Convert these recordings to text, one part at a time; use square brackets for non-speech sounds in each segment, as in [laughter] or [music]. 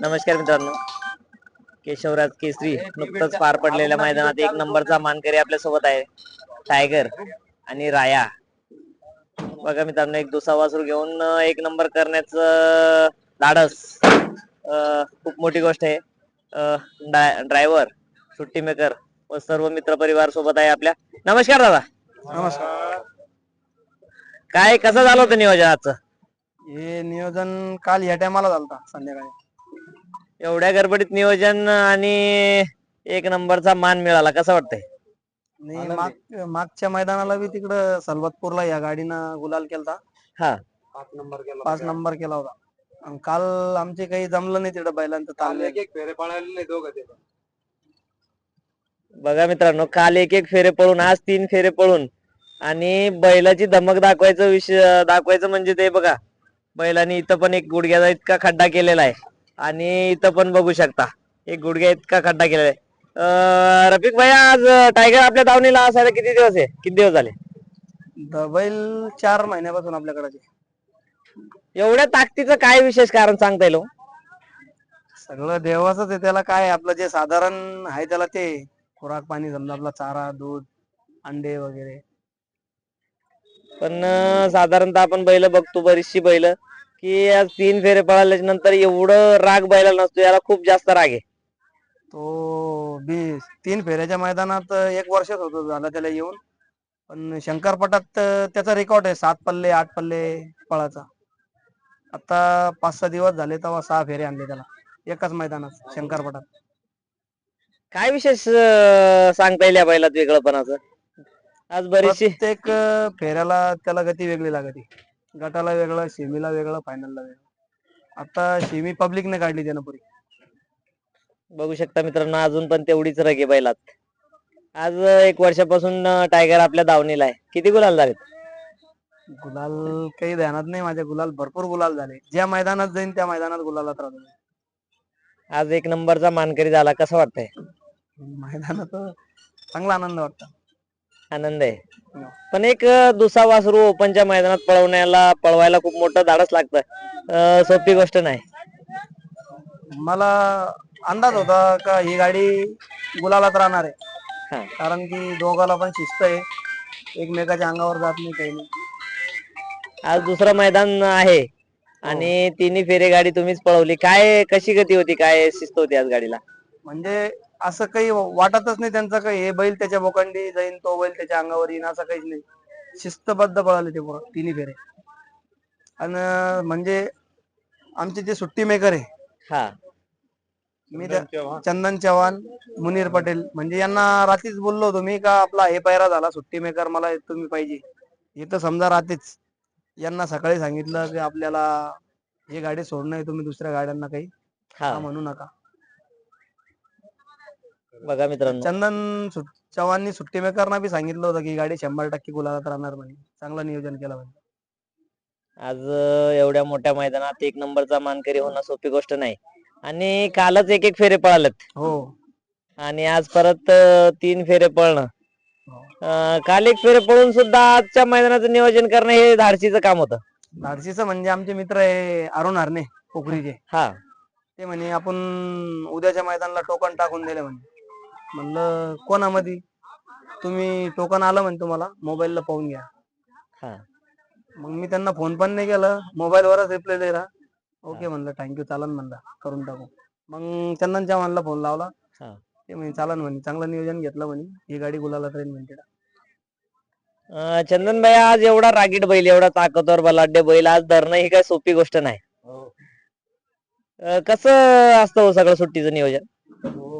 नमस्कार मित्रांनो. केशवराज केसरी नुकतंच पार पडलेल्या मैदानात एक नंबरचा मानकरी आपल्यासोबत आहे. टायगर आणि राया. बघा मित्रांनो एक दुसरा वासरू घेऊन एक नंबर करण्याचं धाडस. अं, खूप मोठी गोष्ट आहे. ड्रायव्हर सुट्टी मेकर व सर्व मित्र परिवार सोबत आहे आपल्या. नमस्कार दादा. नमस्कार. काय कसं झालं होतं नियोजन आजचं हे नियोजन काल या टायमाला झालता संध्याकाळी. एवढ्या गडबडीत नियोजन आणि एक नंबरचा मान मिळाला कसं वाटतंय? आणि माग मागच्या मैदानाला बी तिकडं सलबतपूरला या गाडीनं गुलाल केलता. हा. पाच नंबर केला पाच नंबर केला होता. काल आमचे काही जमलं नाही तिकडं बैलांचं ताल फेरे पळालेले दोघं ते बघा मित्रांनो काल एक एक फेरे पळून आज तीन फेरे पळून आणि बैलाची धमक दाखवायचं विषय दाखवायचं म्हणजे ते बघा बैलाने इथं पण एक गुडघ्याचा इतका खड्डा केलेला आहे. आणि इथं पण बघू शकता. एक गुडघ्या इतका खड्डा केलेला आहे. रफिक भाई आज टायगर आपल्या दावणीला असायला किती दिवस आहे? किती दिवस झाले? बैल चार महिन्यापासून आपल्याकडे. एवढ्या ताकदीचं काय विशेष कारण सांगता येईल हो? सगळं देवाचंच आहे. त्याला काय आपलं जे साधारण आहे त्याला ते खुराक पाणी समजा आपला चारा दूध अंडे वगैरे. पण साधारणतः आपण बैल बघतो बरीचशी बैल. की आज तीन फेरे पळाल्याच्या नंतर एवढं राग बैला नसतो याला खूप जास्त राग आहे. तो बी तीन फेऱ्याच्या मैदानात एक वर्षच होतो झाला त्याला येऊन. पण शंकरपटात त्याचा रेकॉर्ड आहे सात पल्ले आठ पल्ले पळाचा आता पाच सहा दिवस झाले तेव्हा सहा फेरे आणले त्याला एकाच मैदानात शंकरपटात काय विशेष अं, सांगता येईल या बैलात वेगळंपणाचं? आज बरीचशी प्रत्येक अं, फेऱ्याला त्याला गती वेगळी लागते. गटाला वेगळं सेमीला वेगळं फायनलला वेगळं. आता सेमी पब्लिकने काढली त्यानं पुरी. बघू शकता मित्रांनो अजून पण तेवढीच रग बैलात. आज एक वर्षापासून टायगर आपल्या दावणीला आहे. किती गुलाल झालेत? गुलाल काही ध्यानात नाही माझ्या गुलाल भरपूर गुलाल झाले. ज्या मैदानात जाईन त्या मैदानात गुलालात राहतो आज एक नंबरचा मानकरी झाला कसं वाटतंय? मैदानात चांगला आनंद वाटतो. आनंद आहे. पण एक दुसरा वासरू ओपनच्या मैदानात पळवण्याला पळवायला खूप मोठं धाडस लागतं. सोपी गोष्ट नाही. मला अंदाज होता का ही गाडी गुलालात राहणार आहे. हा. कारण की दोघाला पण शिस्त आहे एकमेकाच्या अंगावर जात नाही काही नाही. आज दुसरं मैदान आहे. आणि तिन्ही फेरे गाडी तुम्हीच पळवली. काय कशी गती होती? काय शिस्त होती आज गाडीला? म्हणजे असं काही वाटतच नाही त्यांचं काही. हे बैल त्याच्या बोकांडी जाईन तो बैल त्याच्या अंगावर येईन असं काहीच नाही. शिस्तबद्ध पळाले ते पोरं, तिन्ही फेरे. आणि म्हणजे आमचे जे सुट्टी मेकर आहे हा. मी त्या चंदन चव्हाण मुनीर पटेल म्हणजे यांना रात्रीच बोललो होतो मी का आपला हे पैरा झाला सुट्टी मेकर मला तुम्ही पाहिजे. हे तर समजा रात्रीच. यांना सकाळी सांगितलं की आपल्याला ही गाडी सोडणं आहे तुम्ही दुसऱ्या गाड्यांना काही हा. हा म्हणू नका. बघा मित्रांनो. चंदन चव्हाणनी सुट्टी मेकरना बी सांगितलं होतं की ही गाडी शंभर टक्के गुलाबात राहणार म्हणे. चांगलं नियोजन केलं म्हणे. आज अं, एवढ्या मोठ्या मैदानात एक नंबरचा मानकरी होणं सोपी गोष्ट नाही. आणि कालच एक एक फेरे पळालेत. हो. आणि आज परत अं, तीन फेरे पळणं. अं, काल एक फेरे पळून सुद्धा आजच्या मैदानाचं नियोजन करणं हे धाडसीचं काम होतं. धाडशीचं म्हणजे आमचे मित्र आहे अरुण हरणे पोखरीचे. हा. ते म्हणे आपण उद्याच्या मैदानाला टोकन टाकून दिले म्हणे. म्हणलं कोणामध्ये? तुम्ही टोकन आलं म्हणे तुम्हाला मोबाईलला पाहून घ्या. हा. मग मी त्यांना फोन पण नाही केलं मोबाईल वरच रिप्लाय दिला ओके म्हणलं थँक्यू चालन म्हणलं करून टाकू. मग चंदन चव्हाणला फोन लावला. हा. ते म्हणे चालन म्हणे चांगलं नियोजन घेतलं म्हणे ही गाडी गुलाला ट्रेन म्हणते अं, चंदन भाई आज एवढा रागीट बैल एवढा ताकदवर बलाढ्य बैल आज धरणं ही काय सोपी गोष्ट नाही. अं, कसं असतं हो सगळं सुट्टीचं नियोजन? हो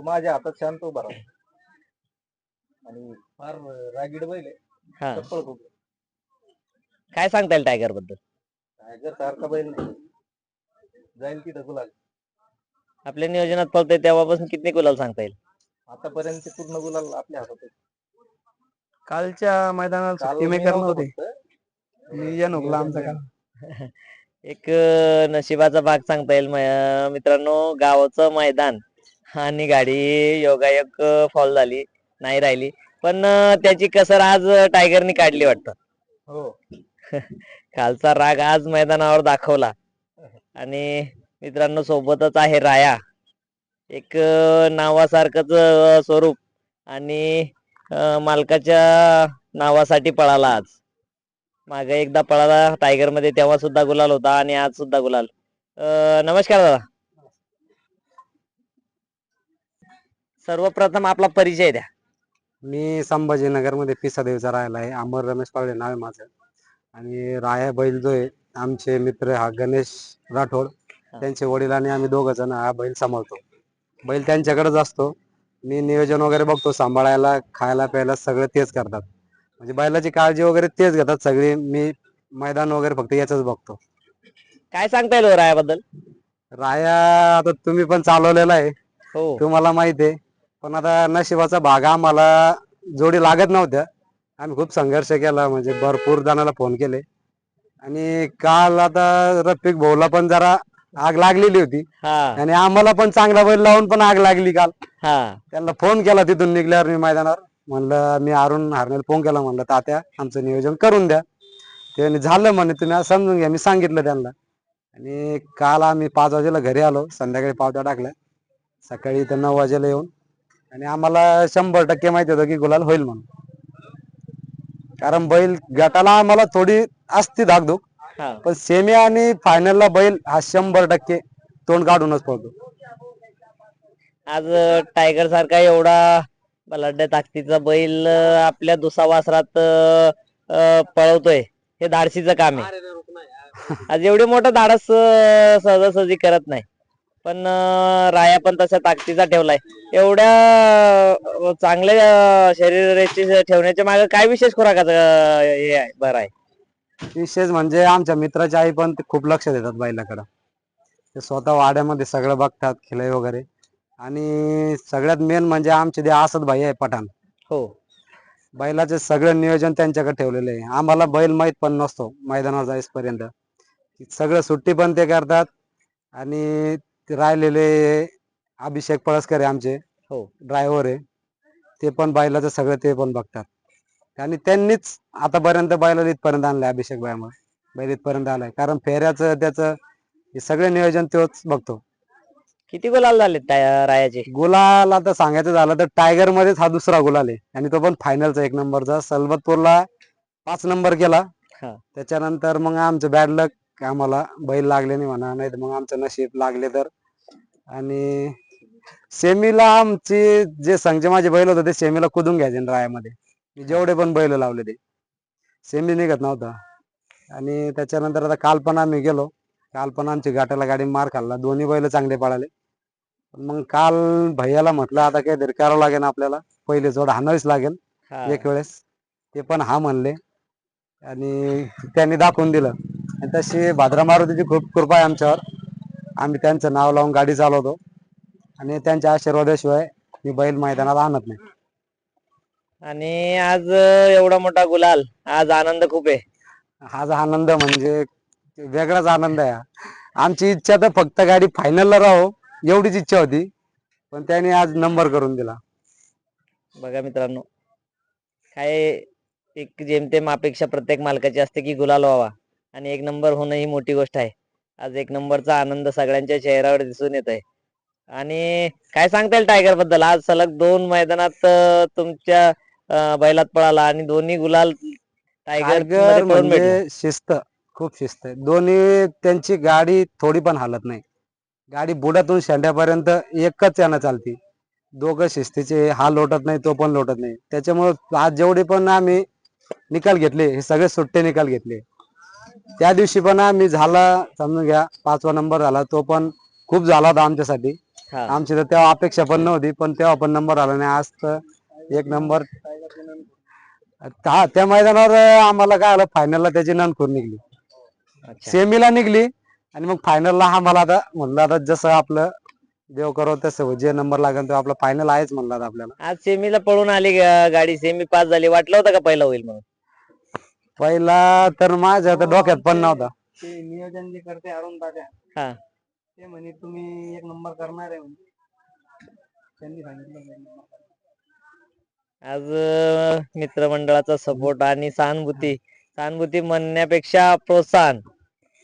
माझ्या हातात शांत उभा राहा आणि फार रागीड बैल आहे. हा. चप्पल खूप काय सांगता येईल टायगरबद्दल? टायगर सारखा बैल नाही. जाईल तिथं गुलाल. आपल्या नियोजनात पळतोय तेव्हापासून किती गुलाल सांगता येईल? आतापर्यंत पूर्ण गुलाल आपल्या हातात आहे. कालच्या मैदानात काल सुट्टी मी मेकर नव्हतो. नव्हते फक्त. नियोजन आमचं काल एक अं, नशिबाचा भाग सांगता येईल म- मित्रांनो गावाचं मैदान. आणि गाडी योगायोग फॉल झाली नाही राहिली. पण त्याची कसर आज टायगरनी काढली वाटतं. हो. [laughs] कालचा राग आज मैदानावर दाखवला. आणि मित्रांनो सोबतच आहे राया. एक नावासारखंच स्वरूप आणि मालकाच्या नावासाठी पळाला आज. मागे एकदा पळाला टायगरमध्ये तेव्हा सुद्धा गुलाल होता आणि आज सुद्धा गुलाल नमस्कार दादा. सर्वप्रथम आपला परिचय द्या. मी संभाजीनगरमध्ये पिसादेवीचा राहिला आहे. अमर रमेश पावले नाव आहे माझं. आणि राया बैल जो आहे आमचे मित्र हा गणेश राठोड त्यांचे वडील आणि आम्ही दोघ जण हा बैल सांभाळतो. बैल त्यांच्याकडेच असतो. मी नियोजन वगैरे बघतो सांभाळायला खायला प्यायला सगळं तेच करतात. म्हणजे बैलाची काळजी वगैरे तेच घेतात सगळी. मी मैदान वगैरे फक्त याच बघतो. काय सांगता येईल हो रायाबद्दल? राया आता तुम्ही पण चालवलेला आहे. हो. तुम्हाला माहीत आहे. पण आता नशिबाचा भाग आम्हाला जोडी लागत नव्हत्या. आम्ही खूप संघर्ष केला म्हणजे भरपूर जणांना फोन केले. आणि काल आता रफिक भाऊला पण जरा आग लागलेली होती. हा. आणि आम्हाला पण चांगला बैल लावून पण आग लागली काल. हा. त्यांना फोन केला तिथून निघल्यावर मी मैदानावर. म्हणलं मी अरुण हारनेल फोन केला म्हणलं तात्या आमचं नियोजन करून द्या. त्याने झालं म्हणे तुम्ही असं समजून घ्या. मी सांगितलं त्यांना. आणि काल आम्ही पाच वाजेला घरी आलो संध्याकाळी पावत्या टाकल्या. सकाळी इथं नऊ वाजेला येऊन आणि आम्हाला शंभर टक्के माहिती होतं की गुलाल होईल म्हणून. कारण बैल गटाला आम्हाला थोडी असती धाकधूक हा. पण सेमी आणि फायनलला बैल हा शंभर टक्के तोंड काढूनच पडतो आज टायगर सारखा एवढा बलाढ्य ताकदीचा बैल अं, आपल्या दुसावासरात अं, अं, पळवतोय हे धाडसीचं काम आहे. [laughs] आज एवढे मोठं धाडस अं, सहजासहजी करत नाही. पण राया पण तशा ताकदीचा ठेवलाय. एवढ्या चांगल्या शरीराची ठेवण्याच्या मागे काय विशेष खुराकाचं हे आहे बरं आहे? विशेष म्हणजे आमच्या मित्राची आई पण ते खूप लक्ष देतात बैलाकडं. ते स्वतः वाड्यामध्ये सगळं बघतात खिलाई वगैरे. आणि सगळ्यात मेन म्हणजे आमचे ते असद भाई आहे पठाण. हो. बैलाचे सगळं नियोजन त्यांच्याकडे ठेवलेलं आहे. आम्हाला बैल माहीत पण नसतो मैदानावर जाईपर्यंत. सगळं सुट्टी पण ते करतात. आणि ते राहिलेले अभिषेक पळसकर आहे आमचे. हो. ड्रायव्हर आहे. ते पण बैलाचं सगळं ते पण बघतात. आणि त्यांनीच आतापर्यंत बैलाला इथपर्यंत आणलंय अभिषेक भाईमुळे. बैल इथपर्यंत आलाय. कारण फेऱ्याचं त्याचं हे सगळे नियोजन तोच बघतो. किती गुलाल झाले त्या रायाचे? गुलाल आता सांगायचं झालं तर टायगर मध्येच हा दुसरा गुलाल आहे. आणि तो पण फायनलचा एक नंबरचा. सलबतपूरला पाच नंबर केला. हा. त्याच्यानंतर मग आमचं बॅड लक आम्हाला बैल लागले नाही म्हणा नाही तर मग आमचं नशीब लागले तर आणि सेमीला आमची जे संघचे माझे बैल होते ते सेमीला कुदून घ्यायचे रायामध्ये. मी जेवढे पण बैल लावले ते. सेमी निघत नव्हता. आणि त्याच्यानंतर आता काल पण आम्ही गेलो. काल पण आमची गाठाला गाडी मार खाल्ला. दोन्ही बैल चांगले पळाले. मग काल भैयाला म्हटलं आता काहीतरी करावं लागेल आपल्याला. पहिले जोड हाणावीच लागेल. एक वेळेस. ते पण हा म्हणले. आणि त्यांनी दाखवून दिलं. आणि तशी भाद्रा मारुतीची खूप कृपा आहे आमच्यावर. आम्ही त्यांचं नाव लावून गाडी चालवतो. आणि त्यांच्या आशीर्वादाशिवाय मी बैल मैदानात आणत नाही. आणि आज एवढा मोठा गुलाल आज आनंद खूप आहे. हाच आनंद म्हणजे वेगळाच आनंद आहे. आमची इच्छा तर फक्त गाडी फायनलला राहो एवढीच इच्छा होती. पण त्याने आज नंबर करून दिला. बघा मित्रांनो काय एक जेमतेम अपेक्षा प्रत्येक मालकाची असते की गुलाल व्हावा. आणि एक नंबर होणं ही मोठी गोष्ट आहे. आज एक नंबरचा आनंद सगळ्यांच्या चेहऱ्यावर दिसून येत आहे आणि काय सांगता येईल टायगरबद्दल? आज सलग दोन मैदानात तुमच्या बैलात पळाला आणि दोन्ही गुलाल टायगर टायगर म्हणजे शिस्त खूप शिस्त आहे. दोन्ही त्यांची गाडी थोडी पण हालत नाही. गाडी बुडातून शेंड्यापर्यंत एकच यानं चालती. दोघं शिस्तीचे हा लोटत नाही तो पण लोटत नाही. त्याच्यामुळे आज जेवढे पण आम्ही निकाल घेतले हे सगळे सुट्टे निकाल घेतले. त्या दिवशी पण आम्ही झाला समजून घ्या पाचवा नंबर झाला. तो पण खूप झाला होता आमच्यासाठी. आमची तर तेव्हा अपेक्षा पण नव्हती पण तेव्हा पण नंबर आला नाही. आज तर एक नंबर. हा त्या मैदानावर आम्हाला काय आलं फायनलला त्याची ननखूर निघली. सेमीला निघली आणि मग फायनलला मला आता म्हणलं आता जसं आपलं देव करो तसं. जे नंबर लागेल तो आपला फायनल आहेच म्हणलं आता आपल्याला. आज सेमीला पळून आली गा- गाडी. सेमी पास झाली. वाटलं होतं का पहिला होईल म्हणून? पहिला तर माझ्या तर डोक्यात पण नव्हता. ते नियोजन जे करते अरुण दादा हा. ते म्हणे तुम्ही एक नंबर करणार आहे त्यांनी सांगितलं एक number करणार. आज अं, मित्रमंडळाचा सपोर्ट आणि सहानुभूती सहानुभूती म्हणण्यापेक्षा प्रोत्साहन.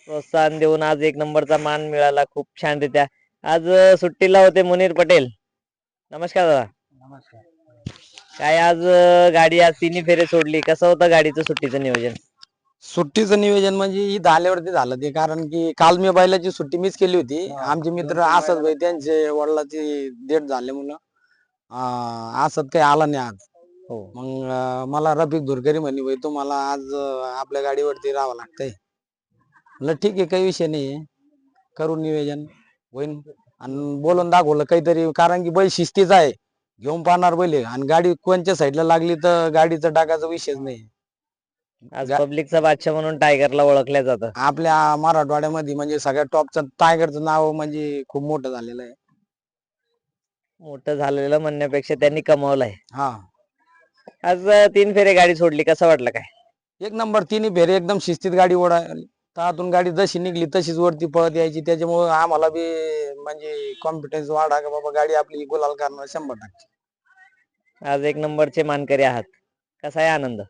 प्रोत्साहन देऊन आज एक नंबरचा मान मिळाला खूप छान रित्या आज अं, सुट्टीला होते मुनीर पटेल. नमस्कार दादा. नमस्कार. काय आज अं, गाडी आज तिन्ही फेरे सोडली. कसं होतं गाडीचं सुट्टीचं नियोजन? सुट्टीचं नियोजन म्हणजे इथं आल्यावरती झालं ते. कारण की काल मी बैलाची सुट्टी मीच केली होती. आमचे मित्र असत भाई त्यांचे वडिलाची डेट झाल्यामुळं अं, असत काही आला नाही आज. हो. मग अं, मला रफिक धुरकरी म्हणे भाई तुम्हाला आज अं, आपल्या गाडीवरती राहावं लागतंय. म्हणलं ठीक आहे काही विषय नाही करू नियोजन. होईन. आणि बोलून दाखवलं काहीतरी कारण की बैल शिस्तीचा आहे. घेऊन पाहणार बैल. आहे. आणि गाडी कोणच्या साईडला लागली तर गाडीचा टाकायचा विषयच नाही. आज गा- पब्लिकचा बादशाह म्हणून टायगरला ओळखल्या जातं आपल्या मराठवाड्यामध्ये म्हणजे सगळ्यात टॉपचं टायगरचं नाव म्हणजे खूप मोठं झालेलं आहे. मोठं झालेलं म्हणण्यापेक्षा त्यांनी कमावलंय हा. आज अं, तीन फेरे गाडी सोडली. कसं वाटलं काय? एक नंबर तिन्ही फेरे एकदम शिस्तीत गाडी ओढायला त्यातून गाडी जशी निघली तशीच वरती पळत यायची. त्याच्यामुळे आम्हाला बी म्हणजे कॉन्फिडन्स वाढा का बाबा गाडी आपली गुलाल करणार शंभर टक्के. आज एक नंबरचे मानकरी आहात. कसा आहे आनंद?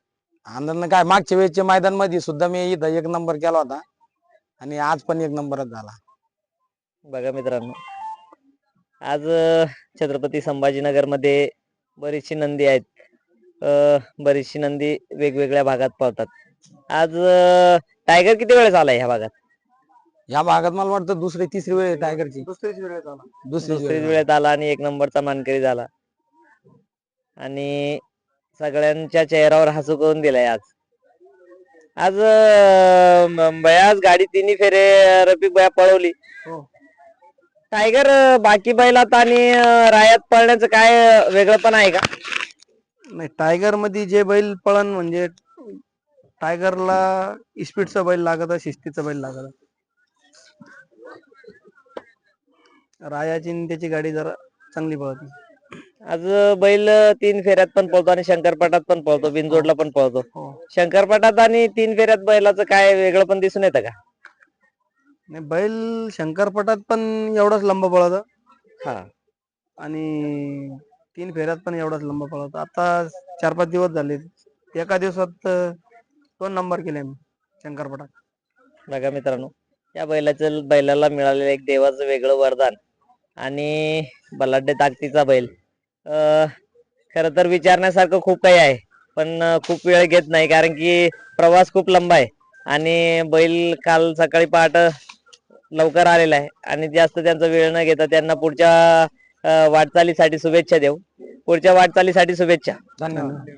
आनंद काय मागच्या वेळेच्या मैदानमध्ये सुद्धा मी इथं एक नंबर केला होता. आणि आज पण एक नंबरच झाला. बघा मित्रांनो आज अं, छत्रपती संभाजीनगरमध्ये बरीचशी नंदी आहेत. अं, बरीचशी नंदी वेगवेगळ्या भागात पळतात. आज अं, टायगर किती वेळेस आलाय ह्या भागात? या भागात मला वाटतं दुसरी तिसरी वेळ आहे टायगरची दुसरीच वेळ दुसरी दुसरीच वेळेत आला आणि एक नंबरचा मानकरी झाला. आणि सगळ्यांच्या चेहऱ्यावर हसू करून दिलाय आज. आज बयाच गाडी तिन्ही फेरे रफिक बया पळवली. हो. टायगर अं, बाकी बैलात आणि अं, रायात पळण्याचं काय अं, वेगळं पण आहे का? नाही टायगरमध्ये जे बैल पळण म्हणजे टायगरला स्पीडचा बैल लागत शिस्तीचा बैल लागत. रायाची त्याची गाडी जरा चांगली पळती आज बैल तीन फेऱ्यात पण पळतो आणि शंकरपटात पण पळतो बिनजोडला पण पळतो. हो. शंकरपटात आणि तीन फेऱ्यात बैलाचं काय वेगळं पण दिसून येतं का? नाही बैल शंकरपटात पण एवढाच लंब पळत. हा. आणि तीन फेऱ्यात पण एवढाच लंब पळत. आता चार पाच दिवस झाले एका दिवसात दोन नंबर केले मी शंकरपटात बघा मित्रांनो या बैलाचं बैलाला मिळालेलं एक देवाचं वेगळं वरदान आणि बलाढ्य ताकदीचा बैल. खरं तर विचारण्यासारखं खूप काही आहे पण खूप वेळ घेत नाही कारण की प्रवास खूप लंबा आहे आणि बैल काल सकाळी पहाट लवकर आलेला आहे आणि जास्त त्यांचा वेळ न घेता त्यांना पुढच्या वाटचालीसाठी शुभेच्छा देऊ. पुढच्या वाटचालीसाठी शुभेच्छा. धन्यवाद.